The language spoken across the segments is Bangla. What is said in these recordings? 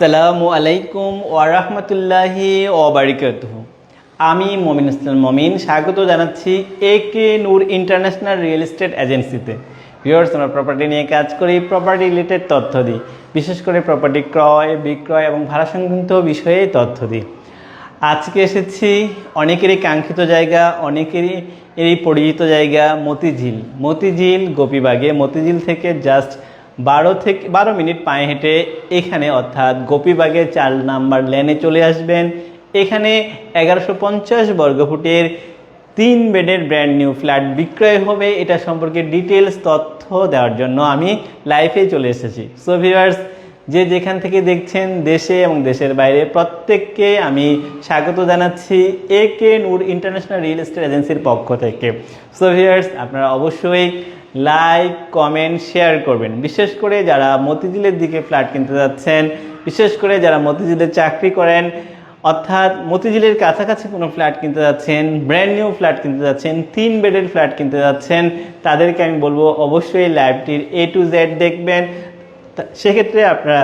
সালামু আলাইকুম আমি মমিন ইসলাম মমিন। স্বাগত জানাচ্ছি A K Noor international real estate এজেন্সিতে ভিউয়ার্স আমরা প্রপার্টি নিয়ে কাজ করি প্রপার্টি রিলেটেড তথ্য দিই। বিশেষ করে প্রপার্টি ক্রয়, বিক্রয় এবং ভাড়া সংক্রান্ত বিষয়ে তথ্য দিই। আজকে এসেছি অনেকেরই কাঙ্ক্ষিত জায়গা, অনেকেরই এরই পরিচিত জায়গা, মতিঝিল। মতিঝিল, গোপীবাগে। মতিঝিল থেকে জাস্ট বারো থেকে বারো মিনিট পায়ে হেঁটে এখানে অর্থাৎ গোপীবাগে চার নাম্বার লেনে চলে আসবেন। এখানে এগারোশো পঞ্চাশ বর্গফুটের তিন বেডের ব্র্যান্ড নিউ ফ্ল্যাট বিক্রয় হবে। এটা সম্পর্কে ডিটেলস তথ্য দেওয়ার জন্য আমি লাইভে চলে এসেছি। সো ভিউয়ার্স যে যেখান থেকে দেখছেন দেশে এবং দেশের বাইরে, প্রত্যেককে আমি স্বাগত জানাচ্ছি A K Noor international real estate এজেন্সির পক্ষ থেকে। সো ভিউয়ার্স আপনারা অবশ্যই লাইক কমেন্ট শেয়ার করবেন। বিশেষ করে যারা মতিঝিলের দিকে ফ্ল্যাট কিনতে যাচ্ছেন, বিশেষ করে যারা মতিঝিলে চাকরি করেন, অর্থাৎ মতিঝিলের কাছাকাছি কোনো ফ্ল্যাট কিনতে যাচ্ছেন ব্র্যান্ড নিউ ফ্ল্যাট কিনতে যাচ্ছেন তিন বেডের ফ্ল্যাট কিনতে যাচ্ছেন, তাদেরকে আমি বলব অবশ্যই লাইভটির এ টু জেড দেখবেন। সেক্ষেত্রে আপনারা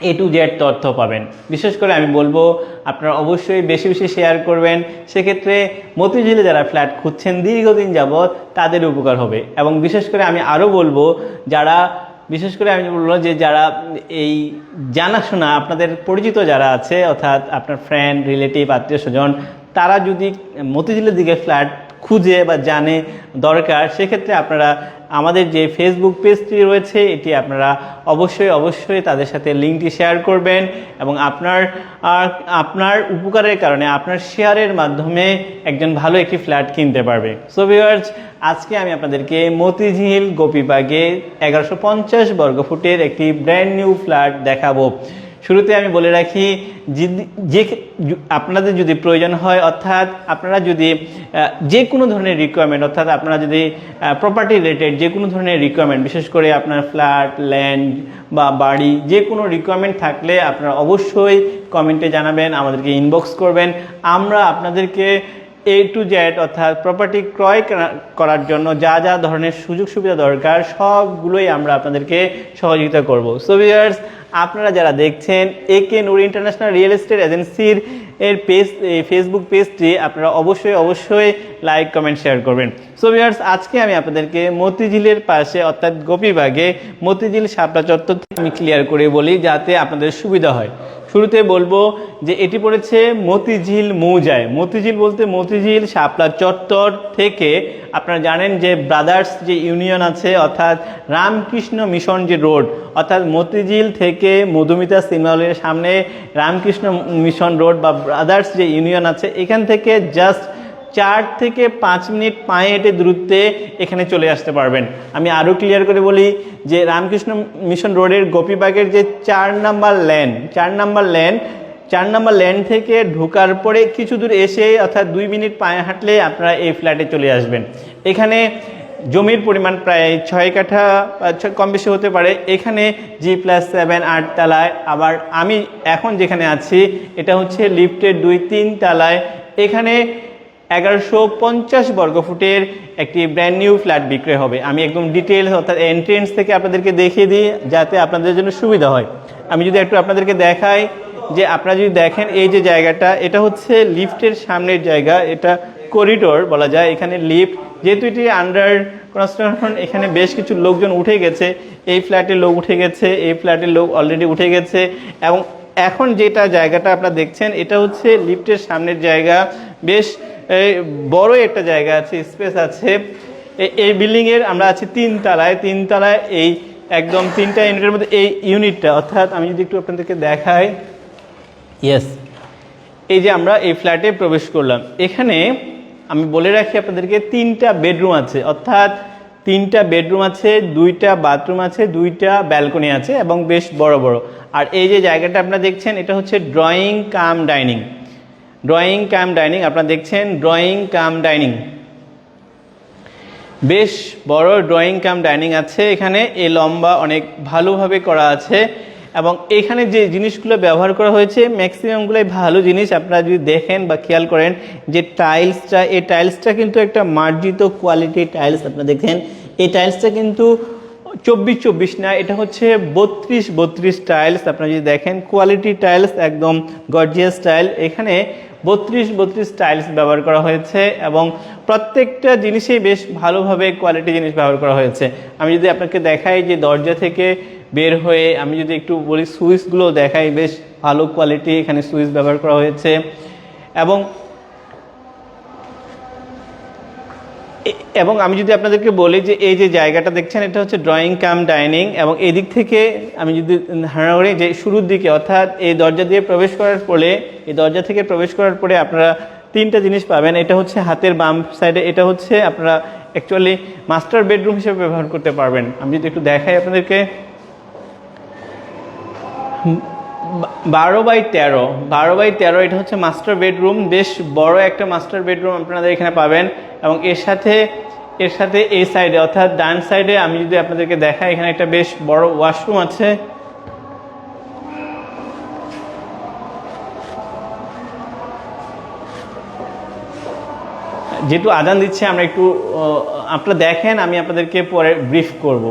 এ টু জেড তথ্য পাবেন। বিশেষ করে আমি বলব, আপনারা অবশ্যই বেশি বেশি শেয়ার করবেন। সেক্ষেত্রে মতিঝিলে যারা ফ্ল্যাট খুঁজছেন, দীর্ঘদিন যাবৎ তাদের উপকার হবে। এবং বিশেষ করে আমি আরও বলব, যারা, বিশেষ করে আমি বলব যে যারা এই জানাশোনা, আপনাদের পরিচিত যারা আছে, অর্থাৎ আপনার ফ্রেন্ড রিলেটিভ আত্মীয় স্বজন তারা যদি মতিঝিলের দিকে ফ্ল্যাট খুঁজে বা জানে দরকার, সেক্ষেত্রে আপনারা আমাদের যে ফেসবুক পেজটি রয়েছে, এটি আপনারা অবশ্যই অবশ্যই তাদের সাথে লিঙ্কটি শেয়ার করবেন এবং আপনার আপনার উপকারের কারণে, আপনার শেয়ারের মাধ্যমে একজন ভালো একটি ফ্ল্যাট কিনতে পারবে। সো ভিউয়ার্স আজকে আমি আপনাদেরকে মতিঝিল, গোপীবাগে, এগারোশো পঞ্চাশ বর্গফুটের একটি ব্র্যান্ড নিউ ফ্ল্যাট দেখাবো। শুরুতে আমি বলে রাখি যে আপনাদের যদি প্রয়োজন হয়, অর্থাৎ আপনারা যদি যে কোনো ধরনের রিকোয়ারমেন্ট অর্থাৎ আপনারা যদি প্রপার্টি রিলেটেড যে কোনো ধরনের রিকোয়ারমেন্ট বিশেষ করে আপনার ফ্ল্যাট ল্যান্ড বা বাড়ি, যে কোনো রিকোয়ারমেন্ট থাকলে আপনারা অবশ্যই কমেন্টে জানাবেন, আমাদেরকে ইনবক্স করবেন। আমরা আপনাদেরকে এ টু জেড অর্থাৎ প্রপার্টি ক্রয় করা- করার জন্য যা যা ধরনের সুযোগ সুবিধা দরকার, সবগুলোই আমরা আপনাদেরকে সহযোগিতা করব। সো ভিউয়ার্স আপনারা যারা দেখছেন A K Noor international real estate এজেন্সির এর পেজ ফেসবুক পেজটি আপনারা অবশ্যই অবশ্যই লাইক কমেন্ট শেয়ার করবেন। সো ভিউয়ার্স আজকে আমি আপনাদেরকে মতিঝিলের পাশে, অর্থাৎ গোপীবাগে, মতিঝিল শাপলা চত্বর আমি ক্লিয়ার করে বলি, যাতে আপনাদের সুবিধা হয়। শুরুতে বলব যে এটি পড়েছে মতিঝিল মৌজায়। মতিঝিল বলতে মতিঝিল, শাপলা চত্বর থেকে আপনারা জানেন যে ব্রাদার্স যে ইউনিয়ন আছে, অর্থাৎ রামকৃষ্ণ মিশন যে রোড, অর্থাৎ মতিঝিল থেকে মধুমিতা সিনেমা সামনে রামকৃষ্ণ মিশন রোড বা ব্রাদার্স যে ইউনিয়ন আছে, এখান থেকে জাস্ট চার থেকে পাঁচ মিনিট পায়ে হেঁটে দূরত্বে এখানে চলে আসতে পারবেন। আমি আরও ক্লিয়ার করে বলি যে রামকৃষ্ণ মিশন রোডের গোপীবাগের যে চার নাম্বার লেন চার নাম্বার লেন চার নাম্বার লেন থেকে ঢোকার পরে কিছু দূর এসে অর্থাৎ দুই মিনিট পায়ে হাঁটলে আপনারা এই ফ্ল্যাটে চলে আসবেন। এখানে জমির পরিমাণ প্রায় ছয় কাঠা কম বেশি হতে পারে। এখানে জি প্লাস সেভেন আট তালায় আবার আমি এখন যেখানে আছি, এটা হচ্ছে লিফটের দুই তিন তালায়। এখানে এগারোশো পঞ্চাশ বর্গফুটের একটি ব্র্যান্ড নিউ ফ্ল্যাট বিক্রয় হবে। আমি একদম ডিটেলস অর্থাৎ এন্ট্রেন্স থেকে আপনাদেরকে দেখিয়ে দিই, যাতে আপনাদের জন্য সুবিধা হয়। আমি যদি একটু আপনাদেরকে দেখাই যে আপনারা যদি দেখেন এই যে জায়গাটা, এটা হচ্ছে লিফটের সামনের জায়গা, এটা করিডোর বলা যায় এখানে লিফট যেহেতু এটি আন্ডার কনস্ট্রাকশন এখানে বেশ কিছু লোকজন উঠে গেছে। এই ফ্ল্যাটের লোক উঠে গেছে, এই ফ্ল্যাটের লোক অলরেডি উঠে গেছে। এবং এখন যেটা জায়গাটা আপনারা দেখছেন, এটা হচ্ছে লিফটের সামনের জায়গা। বেশ বড় একটা জায়গা আছে, স্পেস আছে। এই বিল্ডিং এর আমরা আছি তিন তলায়। তিন তলায় এই একদম তিনটা ইউনিটের মধ্যে এই ইউনিটটা, অর্থাৎ আমি যদি একটু আপনাদেরকে দেখাই। ইয়েস এই যে আমরা এই ফ্ল্যাটে প্রবেশ করলাম। এখানে আমি বলে রাখি আপনাদেরকে তিনটা বেডরুম আছে, অর্থাৎ তিনটা বেডরুম আছে, দুইটা বাথরুম আছে, দুইটা ব্যালকনি আছে এবং বেশ বড় বড়। আর এই যে জায়গাটা আপনারা দেখছেন, এটা হচ্ছে drawing cum dining. Drawing cum dining আপনারা দেখছেন ড্রয়িং কাম ডাইনিং বেশ বড় ড্রয়িং কাম ডাইনিং আছে, এখানে এই লম্বা অনেক ভালোভাবে করা আছে এবং এখানে যে জিনিসগুলো ব্যবহার করা হয়েছে ম্যাক্সিমামগুলোই ভালো জিনিস। আপনারা যদি দেখেন বা খেয়াল করেন যে টাইলসটা এই টাইলসটা কিন্তু একটা মার্জিত কোয়ালিটি টাইলস আপনারা দেখেন। এই টাইলসটা কিন্তু চব্বিশ চব্বিশ না, এটা হচ্ছে বত্রিশ বত্রিশ টাইলস আপনারা যদি দেখেন কোয়ালিটি টাইলস একদম গর্জিয়াস টাইল এখানে বত্রিশ বত্রিশ টাইলস ব্যবহার করা হয়েছে এবং প্রত্যেকটা জিনিসেই বেশ ভালোভাবে কোয়ালিটি জিনিস ব্যবহার করা হয়েছে। আমি যদি আপনাকে দেখাই যে দরজা থেকে বের হয়ে আমি যদি একটু বলি সুইচগুলো দেখাই, বেশ ভালো কোয়ালিটি এখানে সুইচ ব্যবহার করা হয়েছে। এবং এ- এবং আমি যদি আপনাদেরকে বলি যে এই যে জায়গাটা দেখছেন, এটা হচ্ছে ড্রয়িং কাম ডাইনিং এবং এদিক থেকে আমি যদি করি যে শুরুর দিকে, অর্থাৎ এই দরজা দিয়ে প্রবেশ করার পরে এই দরজা থেকে প্রবেশ করার পরে আপনারা তিনটা জিনিস পাবেন। এটা হচ্ছে হাতের বাম সাইডে এটা হচ্ছে আপনারা অ্যাকচুয়ালি মাস্টার বেডরুম হিসেবে ব্যবহার করতে পারবেন। আমি যদি একটু দেখাই আপনাদেরকে। বারো বাই তেরো, বারো বাই তেরো, এটা হচ্ছে মাস্টার বেডরুম বেশ বড় একটা মাস্টার বেডরুম আপনাদের এখানে পাবেন এবং এর সাথে এর সাথে এই সাইডে অর্থাৎ ডান সাইডে আমি যদি আপনাদেরকে দেখাই, এখানে একটা বেশ বড় ওয়াশরুম আছে। যেহেতু আদান দিচ্ছে, আমরা একটু আপনারা দেখেন, আমি আপনাদেরকে পরে ব্রিফ করব।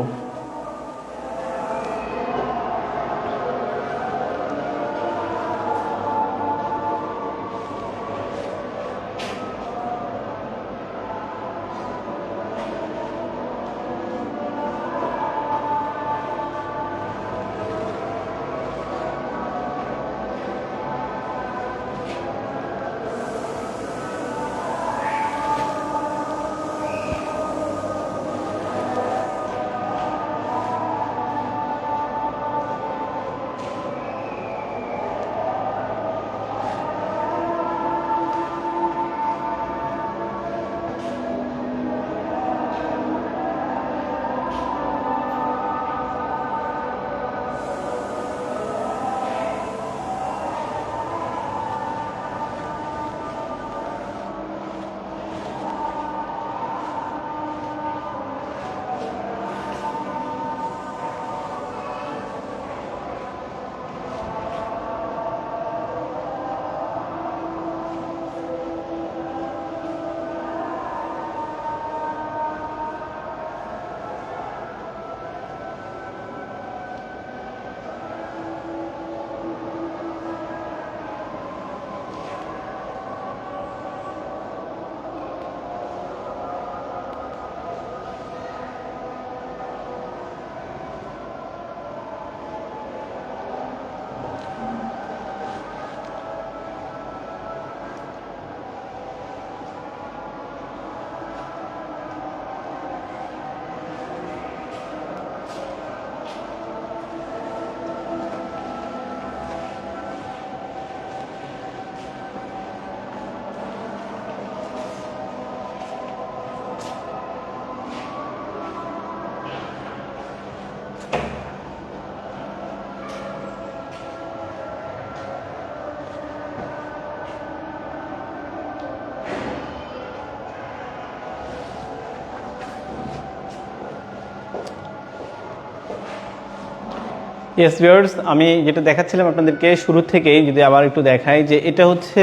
ইয়েস ভিউয়ার্স আমি যেটা দেখাচ্ছিলাম আপনাদেরকে শুরু থেকেই যদি আবার একটু দেখাই যে এটা হচ্ছে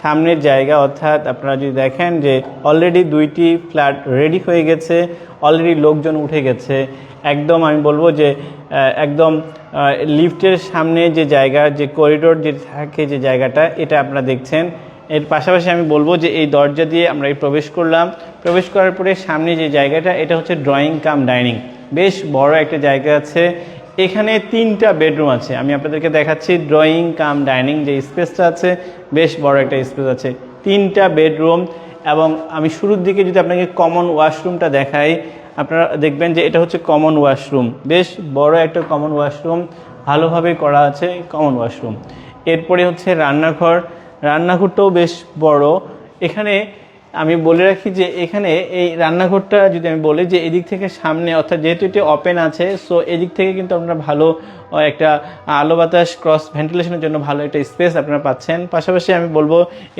সামনের জায়গা, অর্থাৎ আপনারা যদি দেখেন যে অলরেডি দুইটি ফ্ল্যাট রেডি হয়ে গেছে অলরেডি লোকজন উঠে গেছে। একদম আমি বলব যে একদম লিফটের সামনে যে জায়গা, যে করিডোর যে থাকে যে জায়গাটা, এটা আপনারা দেখছেন। এর পাশাপাশি আমি বলব যে এই দরজা দিয়ে আমরা এই প্রবেশ করলাম। প্রবেশ করার পরে সামনে যে জায়গাটা, এটা হচ্ছে ড্রয়িং কাম ডাইনিং বেশ বড় একটা জায়গা আছে। এখানে তিনটা বেডরুম আছে। আমি আপনাদেরকে দেখাচ্ছি, ড্রয়িং, কাম, ডাইনিং যে স্পেসটা আছে, বেশ বড় একটা স্পেস আছে। তিনটা বেডরুম এবং আমি শুরুর দিকে যদি আপনাকে কমন ওয়াশরুমটা দেখাই, আপনারা দেখবেন যে এটা হচ্ছে কমন ওয়াশরুম। বেশ বড় একটা কমন ওয়াশরুম, ভালোভাবে করা আছে কমন ওয়াশরুম। এরপরে হচ্ছে রান্নাঘর। রান্নাঘরটাও বেশ বড়। এখানে আমি বলে রাখি যে এখানে এই রান্নাঘরটা যদি আমি বলি যে এদিক থেকে সামনে, অর্থাৎ যেহেতু এটি ওপেন আছে সো এদিক থেকে কিন্তু আপনারা ভালো একটা আলো বাতাস ক্রস ভেন্টিলেশনের জন্য ভালো একটা স্পেস আপনারা পাচ্ছেন। পাশাপাশি আমি বলব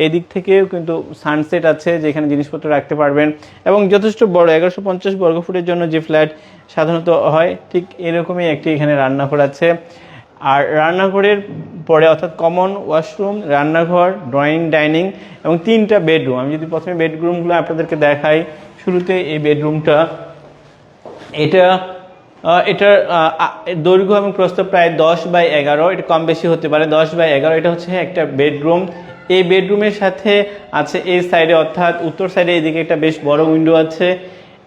এই দিক থেকেও কিন্তু সানসেট আছে যেখানে জিনিসপত্র রাখতে পারবেন। এবং যথেষ্ট বড়, এগারোশো পঞ্চাশ বর্গফুটের জন্য যে ফ্ল্যাট সাধারণত হয়, ঠিক এরকমই একটি এখানে রান্নাঘর আছে। আর রান্নাঘরের পরে অর্থাৎ কমন ওয়াশরুম রান্নাঘর ড্রয়িং ডাইনিং এবং তিনটা বেডরুম আমি যদি প্রথমে বেডরুমগুলো আপনাদেরকে দেখাই, শুরুতে এই বেডরুমটা এটা এটার দৈর্ঘ্য এবং প্রস্থ প্রায় দশ বাই এগারো। এটা কম বেশি হতে পারে দশ বাই এগারো। এটা হচ্ছে একটা বেডরুম এই বেডরুমের সাথে আছে এই সাইডে অর্থাৎ উত্তর সাইডে এদিকে একটা বেশ বড় উইন্ডো আছে।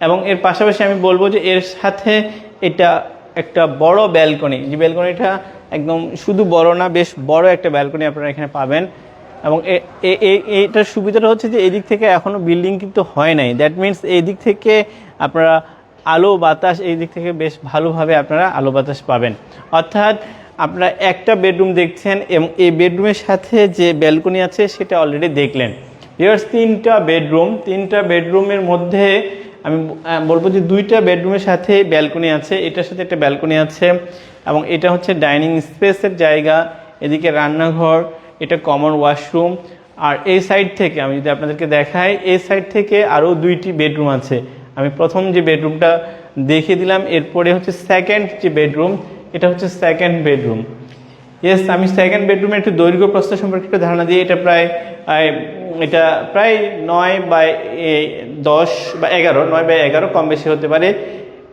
এবং এর পাশাপাশি আমি বলব যে এর সাথে এটা একটা বড় ব্যালকনি যে ব্যালকনিটা একদম শুধু বড় না, বেশ বড় একটা ব্যালকনি আপনারা এখানে পাবেন। এবং এটার সুবিধাটা হচ্ছে যে এই দিক থেকে এখনও বিল্ডিং কিন্তু হয় নাই। দ্যাট মিন্স এই দিক থেকে আপনারা আলো বাতাস এই দিক থেকে বেশ ভালোভাবে আপনারা আলো বাতাস পাবেন। অর্থাৎ আপনারা একটা বেডরুম দেখছেন এবং এই বেডরুমের সাথে যে ব্যালকনি আছে সেটা অলরেডি দেখলেন। ইয়ার্স তিনটা বেডরুম তিনটা বেডরুমের মধ্যে আমি বলব যে দুইটা বেডরুমের সাথে ব্যালকনি আছে। এটার সাথে একটা ব্যালকনি আছে। এবং এটা হচ্ছে ডাইনিং স্পেসের জায়গা, এদিকে রান্নাঘর, এটা কমন ওয়াশরুম আর এই সাইড থেকে আমি যদি আপনাদেরকে দেখাই, এই সাইড থেকে আরও দুইটি বেডরুম আছে। আমি প্রথম যে বেডরুমটা দেখিয়ে দিলাম, এরপরে হচ্ছে সেকেন্ড যে বেডরুম এটা হচ্ছে সেকেন্ড বেডরুম ইয়েস আমি সেকেন্ড বেডরুমের একটু দৈর্ঘ্য প্রস্থ সম্পর্কে একটু ধারণা দিই এটা প্রায় এটা প্রায় নয় বাই দশ বা এগারো, নয় বাই এগারো কম বেশি হতে পারে।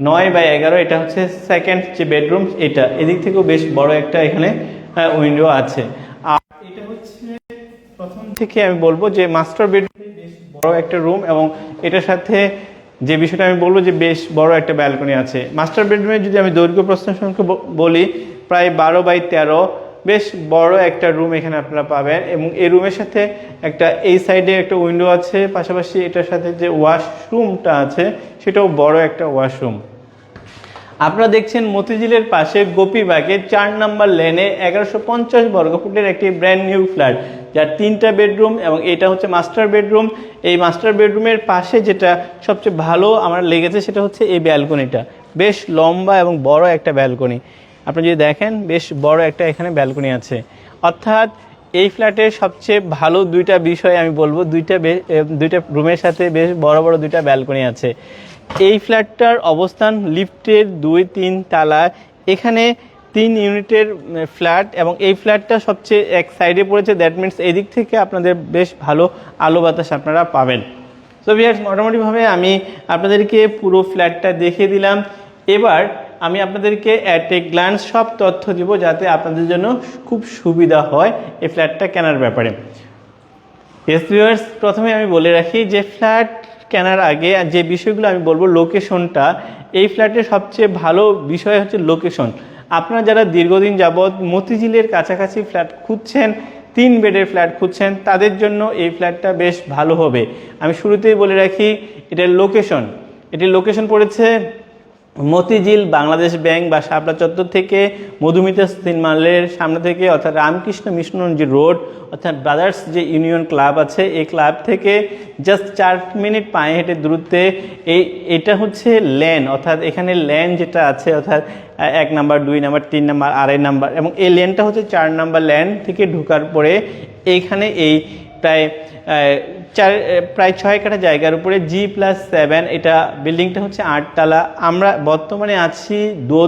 নয় বাই এগারো, এটা হচ্ছে সেকেন্ড যে বেডরুম এটা এদিক থেকেও বেশ বড় একটা এখানে উইন্ডো আছে। আর এটা হচ্ছে প্রথম থেকে আমি বলব যে মাস্টার বেডরুম বেশ বড় একটা রুম এবং এটার সাথে যে বিষয়টা আমি বলব যে বেশ বড় একটা ব্যালকনি আছে। মাস্টার বেডরুমে যদি আমি দৈর্ঘ্য প্রশ্ন সংখ্যা বলি, প্রায় বারো বাই তেরো বেশ বড় একটা রুম এখানে আপনারা পাবেন এবং এই রুমের সাথে একটা, এই সাইডে একটা উইন্ডো আছে, পাশাপাশি এটার সাথে যে ওয়াশরুমটা আছে, সেটাও বড় একটা ওয়াশরুম আপনারা দেখছেন মতিঝিলের পাশে গোপীবাগে চার নম্বর লেনে এগারোশো পঞ্চাশ বর্গফুটের একটি ব্র্যান্ড নিউ ফ্ল্যাট যার তিনটা বেডরুম এবং এটা হচ্ছে মাস্টার বেডরুম এই মাস্টার বেডরুমের পাশে যেটা সবচেয়ে ভালো আমার লেগেছে সেটা হচ্ছে এই ব্যালকনিটা বেশ লম্বা এবং বড় একটা ব্যালকনি আপনি যদি দেখেন, বেশ বড় একটা এখানে ব্যালকনি আছে। অর্থাৎ এই ফ্ল্যাটের সবচেয়ে ভালো দুইটা বিষয় আমি বলব, দুইটা দুইটা রুমের সাথে বেশ বড় বড় দুইটা ব্যালকনি আছে। এই ফ্ল্যাটটার অবস্থান লিফটের দুই, তিন তালা, এখানে তিন ইউনিটের ফ্ল্যাট এবং এই ফ্ল্যাটটা সবচেয়ে এক সাইডে পড়েছে দ্যাট মিনস এদিক থেকে আপনাদের বেশ ভালো আলো বাতাস আপনারা পাবেন। সো ভিয়ার্স মোটামুটিভাবে আমি আপনাদেরকে পুরো ফ্ল্যাটটা দেখিয়ে দিলাম। এবার আমি আপনাদেরকে অ্যাট এ গ্ল্যান্স সব তথ্য দিব যাতে আপনাদের জন্য খুব সুবিধা হয় এই ফ্ল্যাটটা কেনার ব্যাপারে। এস ভিউয়ার্স প্রথমে আমি বলে রাখি যে ফ্ল্যাট কেনার আগে যে বিষয়গুলো আমি বলব লোকেশনটা এই ফ্ল্যাটের সবচেয়ে ভালো বিষয় হচ্ছে লোকেশন আপনারা যারা দীর্ঘদিন যাবৎ মতিঝিলের কাছাকাছি ফ্ল্যাট খুঁজছেন, তিন বেডের ফ্ল্যাট খুঁজছেন, তাদের জন্য এই ফ্ল্যাটটা বেশ ভালো হবে। আমি শুরুতেই বলে রাখি এটার লোকেশন এটির লোকেশন পড়েছে মতিঝিল বাংলাদেশ ব্যাংক বা শাপলা চত্বর থেকে মধুমিতা সিনেমালের সামনে থেকে অর্থাৎ রামকৃষ্ণ মিশন যে রোড অর্থাৎ ব্রাদার্স যে ইউনিয়ন ক্লাব আছে, এই ক্লাব থেকে জাস্ট চার মিনিট পায়ে হেঁটে দূরত্বে এই, এটা হচ্ছে ল্যান অর্থাৎ এখানে ল্যান যেটা আছে অর্থাৎ এক নাম্বার, দুই নাম্বার, তিন নাম্বার, আড়াই নাম্বার এবং এই লেনটা হচ্ছে চার নাম্বার ল্যান থেকে ঢোকার পরে এইখানে এই প্রায় চার প্রায় ছয় কাঠা জায়গার উপরে জি প্লাস সেভেন এটা বিল্ডিংটা হচ্ছে আটতলা আমরা বর্তমানে আছি দো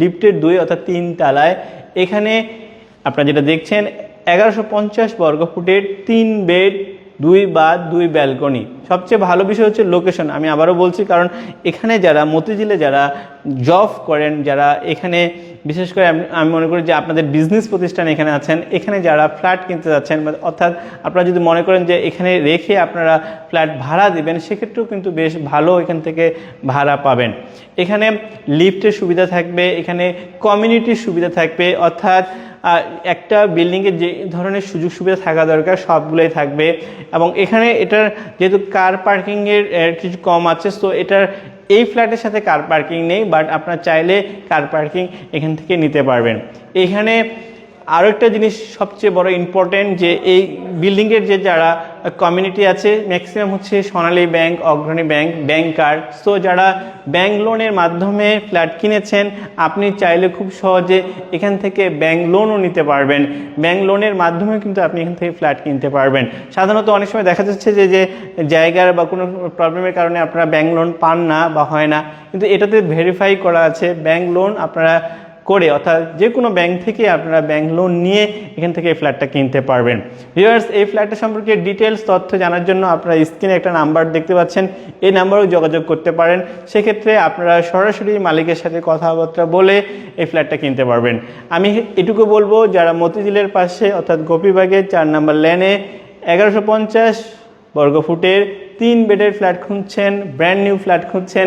লিফটের দুই অর্থাৎ তিন তালায়। এখানে আপনারা যেটা দেখছেন, এগারোশো পঞ্চাশ বর্গ ফুটের তিন বেড দুই বা দুই ব্যালকনি সবচেয়ে ভালো বিষয় হচ্ছে লোকেশন আমি আবারও বলছি, কারণ এখানে যারা, মতিঝিলে যারা জব করেন, যারা এখানে, বিশেষ করে আমি- মনে করি যে আপনাদের বিজনেস প্রতিষ্ঠান এখানে আছেন, এখানে যারা ফ্ল্যাট কিনতে যাচ্ছেন অর্থাৎ আপনারা যদি মনে করেন যে এখানে রেখে আপনারা ফ্ল্যাট ভাড়া দিবেন, সেক্ষেত্রেও কিন্তু বেশ ভালো এখান থেকে ভাড়া পাবেন। এখানে লিফটের সুবিধা থাকবে, এখানে কমিউনিটির সুবিধা থাকবে, অর্থাৎ একটা বিল্ডিংয়ে যে ধরনের সুযোগ সুবিধা থাকা দরকার, সবগুলোই থাকবে। এবং এখানে এটার যেহেতু কার পার্কিংয়ের কিছু কম আছে তো এটার এই ফ্ল্যাটের সাথে কার পার্কিং নেই বাট আপনার চাইলে কার পার্কিং এখান থেকে নিতে পারবেন। এখানে আরও একটা জিনিস সবচেয়ে বড় ইম্পর্টেন্ট যে এই বিল্ডিংয়ের যে যারা কমিউনিটি আছে ম্যাক্সিমাম হচ্ছে Sonali bank Agrani bank banker so যারা ব্যাংক লোনের মাধ্যমে ফ্ল্যাট কিনেছেন, আপনি চাইলে খুব সহজে এখান থেকে ব্যাংক লোনও নিতে পারবেন। ব্যাংক লোনের মাধ্যমে কিন্তু আপনি এখান থেকে ফ্ল্যাট কিনতে পারবেন। সাধারণত অনেক সময় দেখা যাচ্ছে যে যে জায়গার বা কোনো প্রবলেমের কারণে আপনারা ব্যাংক লোন পান না বা হয় না। কিন্তু এটাতে ভেরিফাই করা আছে ব্যাংক লোন আপনারা করে, অর্থাৎ যে কোনো ব্যাংক থেকে আপনারা ব্যাংক লোন নিয়ে এখান থেকে এই ফ্ল্যাটটা কিনতে পারবেন। ভিউয়ার্স এই ফ্ল্যাটটা সম্পর্কে ডিটেলস তথ্য জানার জন্য আপনারা স্ক্রিনে একটা নাম্বার দেখতে পাচ্ছেন। এই নাম্বারেও যোগাযোগ করতে পারেন। সেক্ষেত্রে আপনারা সরাসরি মালিকের সাথে কথাবার্তা বলে এই ফ্ল্যাটটা কিনতে পারবেন। আমি এটুকু বলব, যারা মতিঝিলের পাশে, অর্থাৎ গোপীবাগের চার নাম্বার লেনে এগারোশো পঞ্চাশ বর্গফুটের তিন বেডের ফ্ল্যাট খুঁজছেন ব্র্যান্ড নিউ ফ্ল্যাট খুঁজছেন,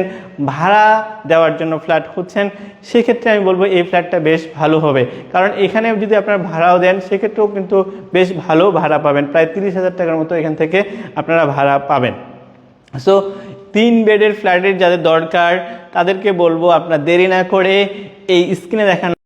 ভাড়া দেওয়ার জন্য ফ্ল্যাট খুঁজছেন, সেক্ষেত্রে আমি বলব এই ফ্ল্যাটটা বেশ ভালো হবে। কারণ এখানে যদি আপনারা ভাড়াও দেন, সেক্ষেত্রেও কিন্তু বেশ ভালো ভাড়া পাবেন। প্রায় তিরিশ হাজার টাকার মতো এখান থেকে আপনারা ভাড়া পাবেন। সো তিন বেডের ফ্ল্যাটের যাদের দরকার, তাদেরকে বলব আপনার দেরি না করে এই স্ক্রিনে দেখানো।